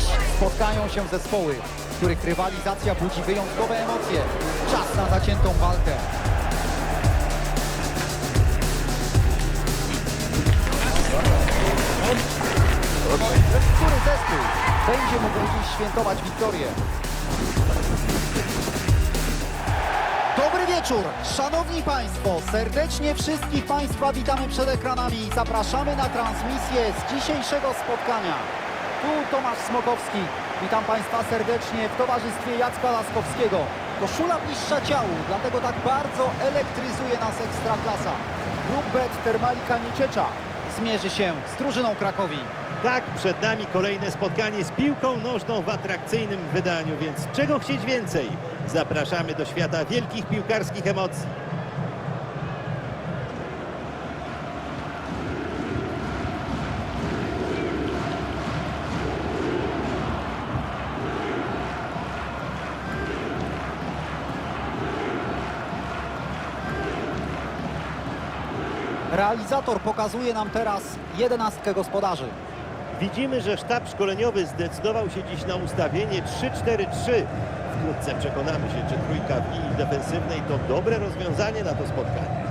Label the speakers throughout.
Speaker 1: Dziś spotkają się zespoły, w których rywalizacja budzi wyjątkowe emocje. Czas na zaciętą walkę. Który zespół będzie mógł dziś świętować wiktorię? Dobry wieczór, szanowni państwo, serdecznie wszystkich państwa witamy przed ekranami i zapraszamy na transmisję z dzisiejszego spotkania. Tu Tomasz Smokowski, witam państwa serdecznie w towarzystwie Jacka Laskowskiego. Koszula bliższa ciału, dlatego tak bardzo elektryzuje nas Ekstraklasa. Klub Bet Termalika Nieciecza zmierzy się z drużyną Krakowi.
Speaker 2: Tak, przed nami kolejne spotkanie z piłką nożną w atrakcyjnym wydaniu, więc czego chcieć więcej? Zapraszamy do świata wielkich piłkarskich emocji.
Speaker 1: Realizator pokazuje nam teraz jedenastkę gospodarzy.
Speaker 2: Widzimy, że sztab szkoleniowy zdecydował się dziś na ustawienie 3-4-3. Wkrótce przekonamy się, czy trójka w linii defensywnej to dobre rozwiązanie na to spotkanie.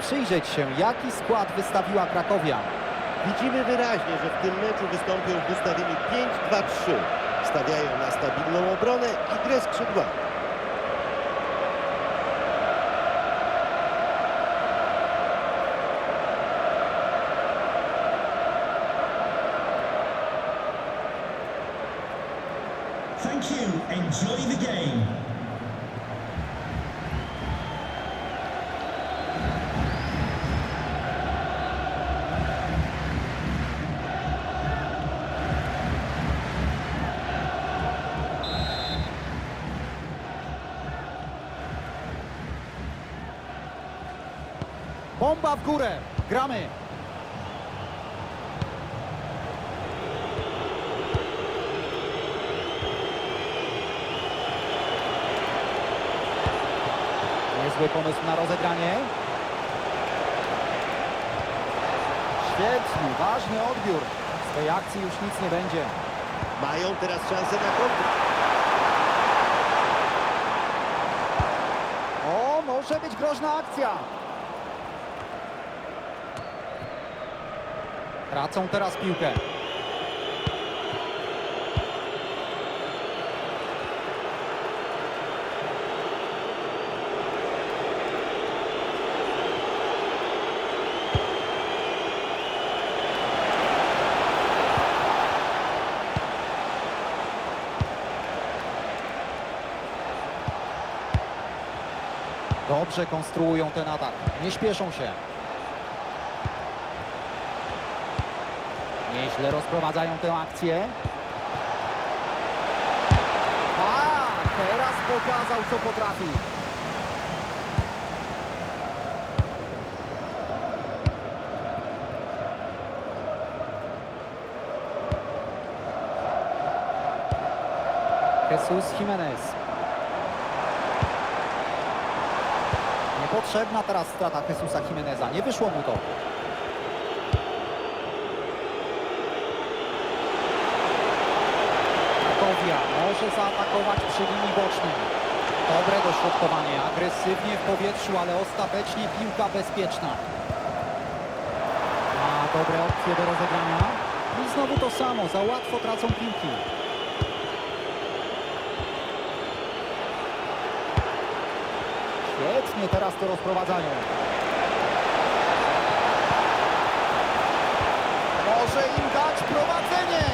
Speaker 1: Przyjrzeć się, jaki skład wystawiła Krakowia.
Speaker 2: Widzimy wyraźnie, że w tym meczu wystąpią w ustawieniu 5-2-3. Stawiają na stabilną obronę i grę skrzydłami.
Speaker 3: Thank you. Enjoy the game.
Speaker 1: W górę. Gramy. Niezły pomysł na rozegranie. Świetny, ważny odbiór. Z tej akcji już nic nie będzie.
Speaker 2: Mają teraz szansę na kontrę.
Speaker 1: O, może być groźna akcja. Tracą teraz piłkę. Dobrze konstruują ten atak. Nie śpieszą się. Nieźle rozprowadzają tę akcję. A, teraz pokazał, co potrafi. Jesus Jimenez. Niepotrzebna teraz strata Jesusa Jimeneza. Nie wyszło mu to. Krakowia może zaatakować przy linii bocznej. Dobre dośrodkowanie, agresywnie w powietrzu, ale ostatecznie piłka bezpieczna. Ma dobre opcje do rozegrania. I znowu to samo, za łatwo tracą piłki. Świetnie teraz to rozprowadzają. Może im dać prowadzenie.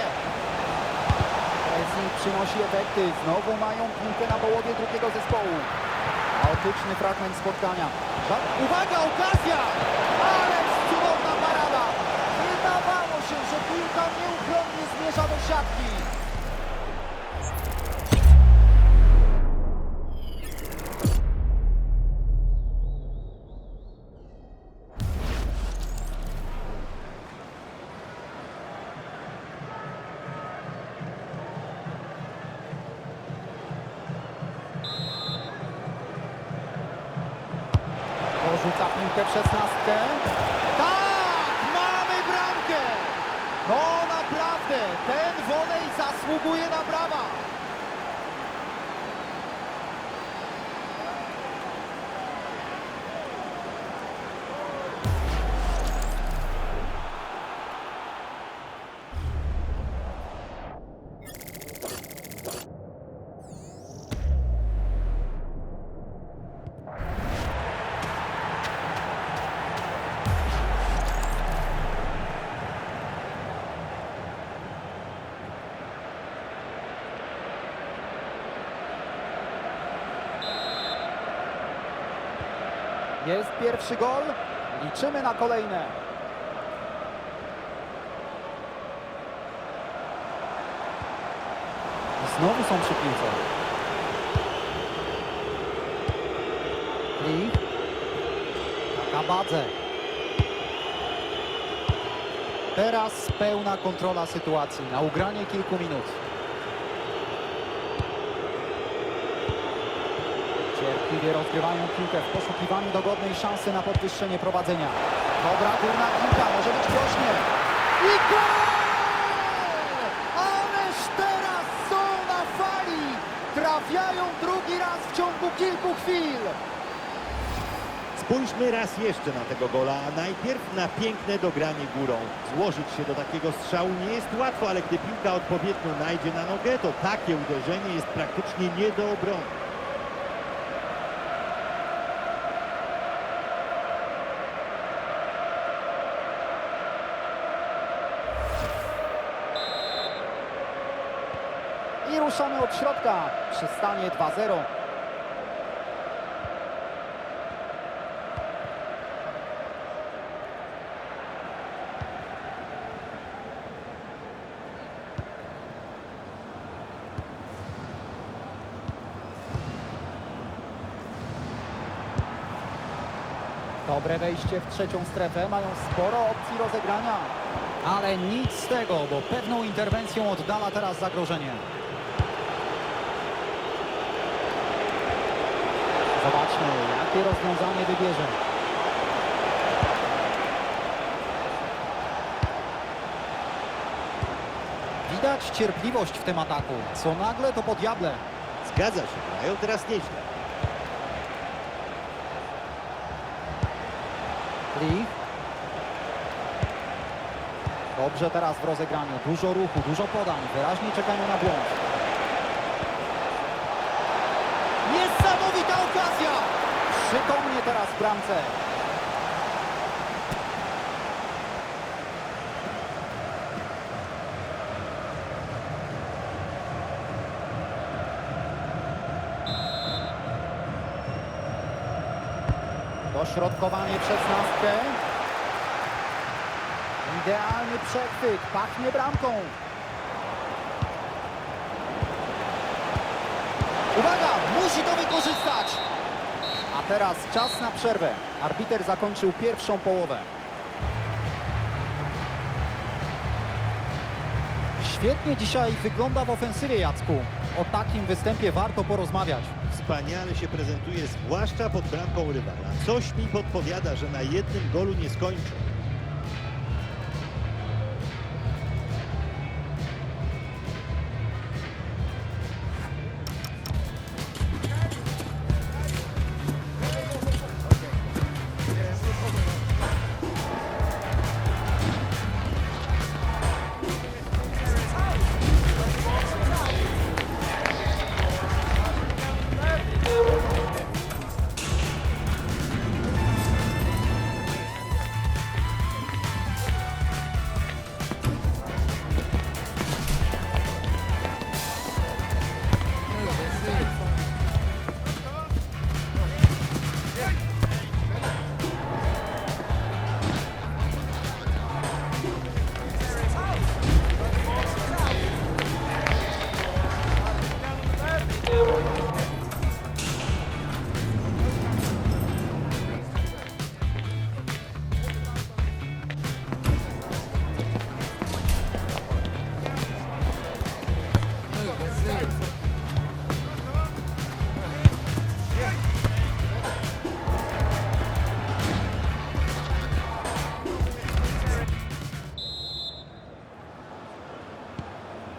Speaker 1: Pressing przynosi efekty. Znowu mają piłkę na połowie drugiego zespołu. Chaotyczny fragment spotkania. Uwaga, okazja! Ale cudowna parada! Wydawało się, że piłka nieuchronnie zmierza do siatki. Pierwszy gol. Liczymy na kolejne. Znowu są przy piłce. Lich. Kabadze. Teraz pełna kontrola sytuacji na ugranie kilku minut. Cierpliwie rozgrywają piłkę w poszukiwaniu dogodnej szansy na podwyższenie prowadzenia. Dobra górna piłka, może być groźnie. I gol! Ależ teraz są na fali! Trafiają drugi raz w ciągu kilku chwil.
Speaker 2: Spójrzmy raz jeszcze na tego gola. Najpierw na piękne dogranie górą. Złożyć się do takiego strzału nie jest łatwo, ale gdy piłka odpowiednio najdzie na nogę, to takie uderzenie jest praktycznie nie do obrony.
Speaker 1: Od środka. Przy stanie 2-0. Dobre wejście w trzecią strefę. Mają sporo opcji rozegrania. Ale nic z tego, bo pewną interwencją oddala teraz zagrożenie. Zobaczmy, jakie rozwiązanie wybierze. Widać cierpliwość w tym ataku. Co nagle to po diable.
Speaker 2: Zgadza się, grają teraz nieźle.
Speaker 1: Lee. Dobrze teraz w rozegraniu. Dużo ruchu, dużo podań. Wyraźnie czekają na błąd. Niesamowita okazja! Przytomnie teraz w bramce. Dośrodkowanie przez nastkę. Idealny przechwyt, pachnie bramką. Uwaga, musi to wykorzystać. A teraz czas na przerwę. Arbiter zakończył pierwszą połowę. Świetnie dzisiaj wygląda w ofensywie Jacku. O takim występie warto porozmawiać.
Speaker 2: Wspaniale się prezentuje, zwłaszcza pod bramką rywala. Coś mi podpowiada, że na jednym golu nie skończy.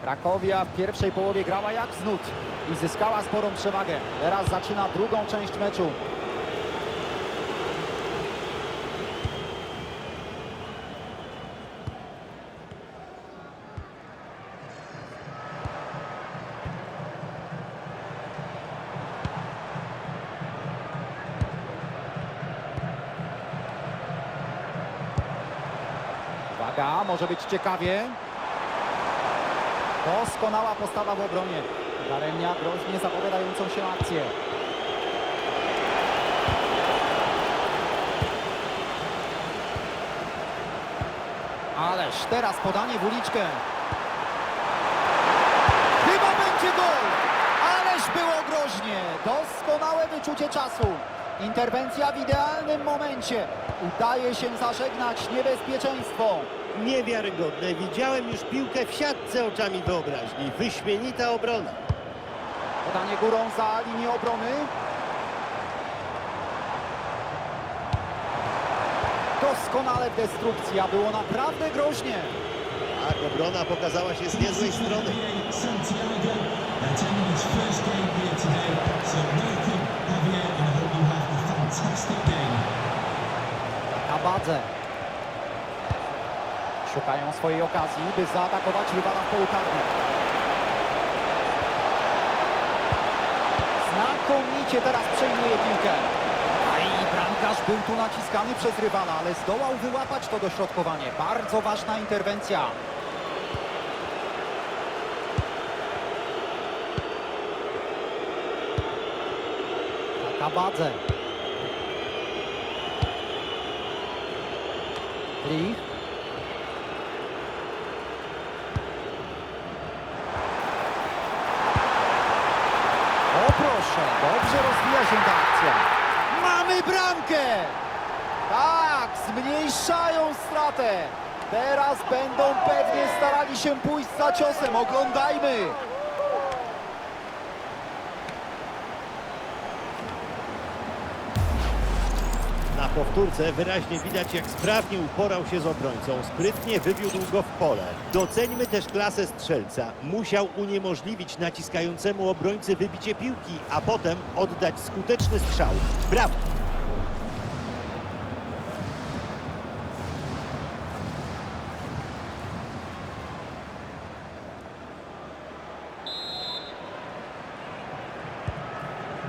Speaker 1: Krakowia w pierwszej połowie grała jak z nut i zyskała sporą przewagę. Teraz zaczyna drugą część meczu. Uwaga, może być ciekawie. Doskonała postawa w obronie. Daremnia groźnie zapowiadającą się akcję. Ależ teraz podanie w uliczkę. Chyba będzie gol! Ależ było groźnie. Doskonałe wyczucie czasu. Interwencja w idealnym momencie. Udaje się zażegnać niebezpieczeństwo.
Speaker 2: Niewiarygodne. Widziałem już piłkę w siatce oczami wyobraźni. Wyśmienita obrona.
Speaker 1: Podanie górą za linię obrony. Doskonale w destrukcji, a było naprawdę groźnie.
Speaker 2: Tak, obrona pokazała się z niezłej strony.
Speaker 1: Abadze. Szukają swojej okazji, by zaatakować rywala w polu karnym. Znakomicie teraz przejmuje piłkę. A i bramkarz był tu naciskany przez rywala, ale zdołał wyłapać to dośrodkowanie. Bardzo ważna interwencja. Kabadze. Lee. Proszę, dobrze rozwija się ta akcja. Mamy bramkę! Tak, zmniejszają stratę. Teraz będą pewnie starali się pójść za ciosem. Oglądajmy.
Speaker 2: Powtórce wyraźnie widać, jak sprawnie uporał się z obrońcą. Sprytnie wywiódł go w pole. Doceńmy też klasę strzelca. Musiał uniemożliwić naciskającemu obrońcy wybicie piłki, a potem oddać skuteczny strzał. Brawo!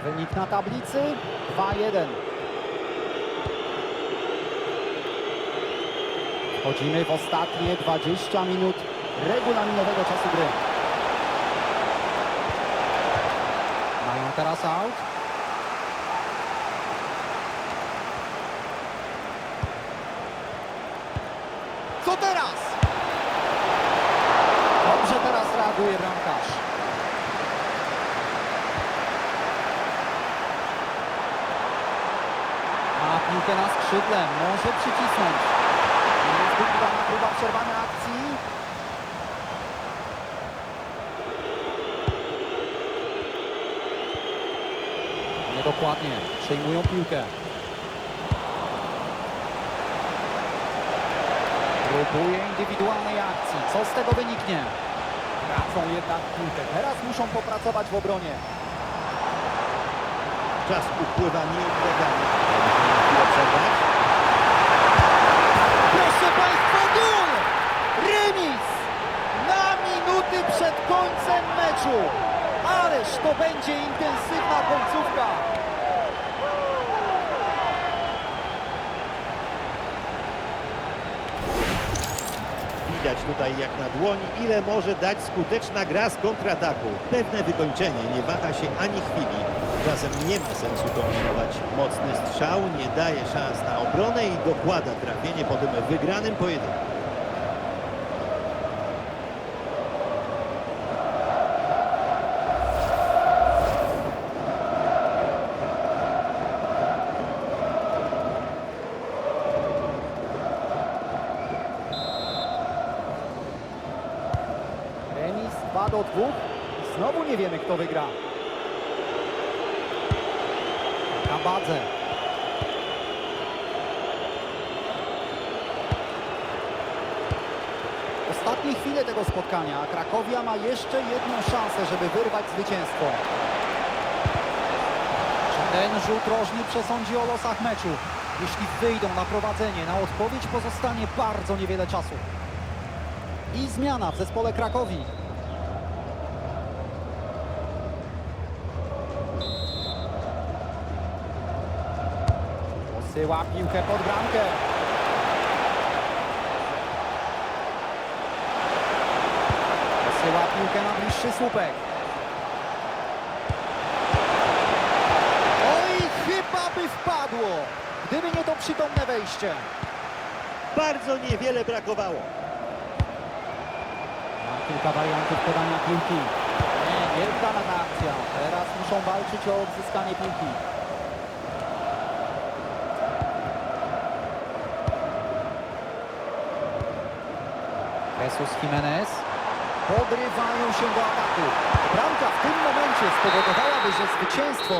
Speaker 1: Wynik na tablicy 2-1. Wchodzimy w ostatnie 20 minut regulaminowego czasu gry. Mają teraz out. Co teraz? Dobrze teraz reaguje bramkarz. Ma piłkę na skrzydle, może przycisnąć. Przerwania akcji. Niedokładnie, przejmują piłkę. Próbuje indywidualnej akcji. Co z tego wyniknie? Tracą jednak piłkę. Teraz muszą popracować w obronie.
Speaker 2: Czas upływa nieubłaganie. Chwilę przerwać.
Speaker 1: Przed końcem meczu! Ależ to będzie intensywna końcówka!
Speaker 2: Widać tutaj jak na dłoni, ile może dać skuteczna gra z kontrataku. Pewne wykończenie nie waha się ani chwili. Czasem nie ma sensu kombinować. Mocny strzał nie daje szans na obronę i dokłada trafienie po tym wygranym pojedynku.
Speaker 1: Do 2. Znowu nie wiemy, kto wygra. Kabadze. Ostatni ostatnie chwile tego spotkania. Krakowia ma jeszcze jedną szansę, żeby wyrwać zwycięstwo. Ten rzut rożny przesądzi o losach meczu? Jeśli wyjdą na prowadzenie, na odpowiedź pozostanie bardzo niewiele czasu. I zmiana w zespole Krakowi. Posyła piłkę pod bramkę. Posyła piłkę na bliższy słupek. Oj, chyba by wpadło, gdyby nie to przytomne wejście.
Speaker 2: Bardzo niewiele brakowało.
Speaker 1: Ma kilka wariantów podania piłki. Nie, nieudana ta akcja. Teraz muszą walczyć o odzyskanie piłki. Jesus Jimenez. Podrywają się do ataku. Bramka w tym momencie spowodowałaby, że zwycięstwo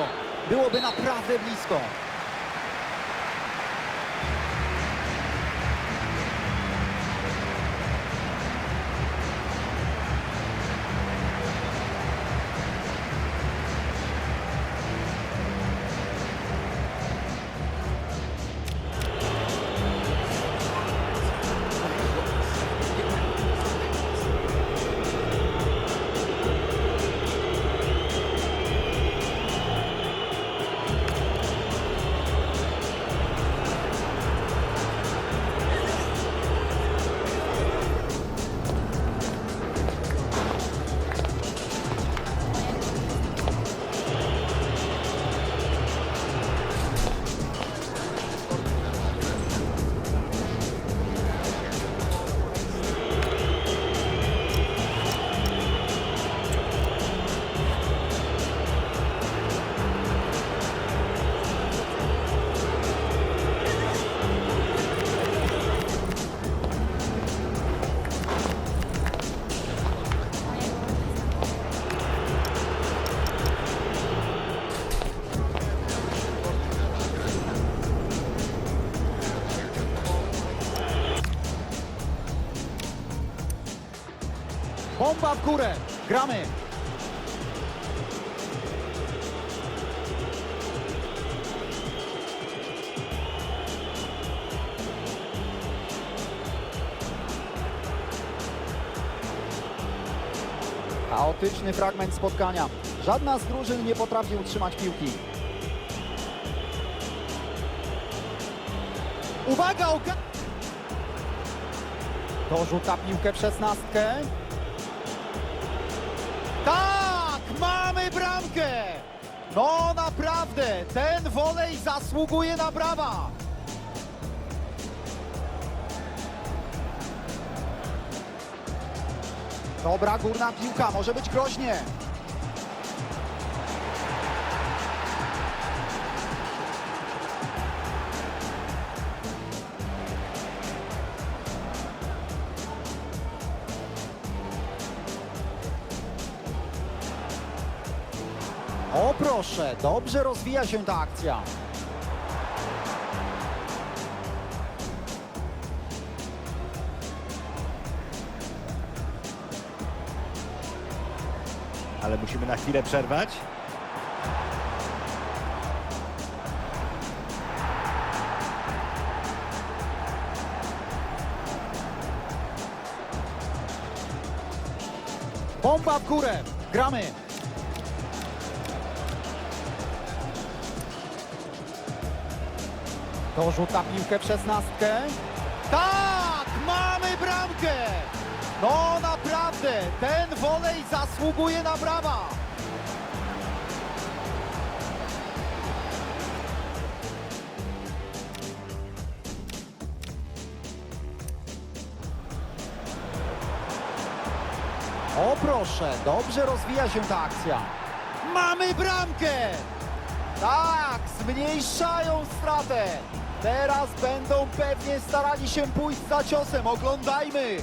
Speaker 1: byłoby naprawdę blisko. Bomba w górę. Gramy. Chaotyczny fragment spotkania. Żadna z drużyn nie potrafi utrzymać piłki. Uwaga! Oga... Dorzuca piłkę w szesnastkę. Bramkę! No naprawdę, ten wolej zasługuje na brawa! Dobra górna piłka, może być groźnie. Proszę, dobrze rozwija się ta akcja.
Speaker 2: Ale musimy na chwilę przerwać.
Speaker 1: Bomba w górę, gramy. Dorzuca piłkę w szesnastkę. Tak, mamy bramkę! No naprawdę, ten wolej zasługuje na brawa. O proszę, dobrze rozwija się ta akcja. Mamy bramkę! Tak, zmniejszają stratę. Teraz będą pewnie starali się pójść za ciosem. Oglądajmy.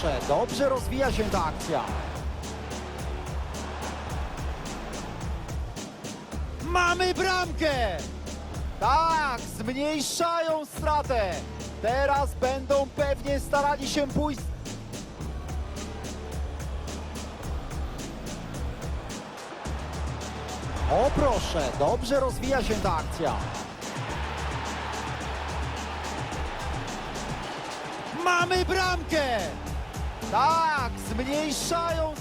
Speaker 1: Proszę, dobrze rozwija się ta akcja. Mamy bramkę! Tak, zmniejszają stratę. Teraz będą pewnie starali się pójść. O proszę, dobrze rozwija się ta akcja. Mamy bramkę! Tak, zmniejszają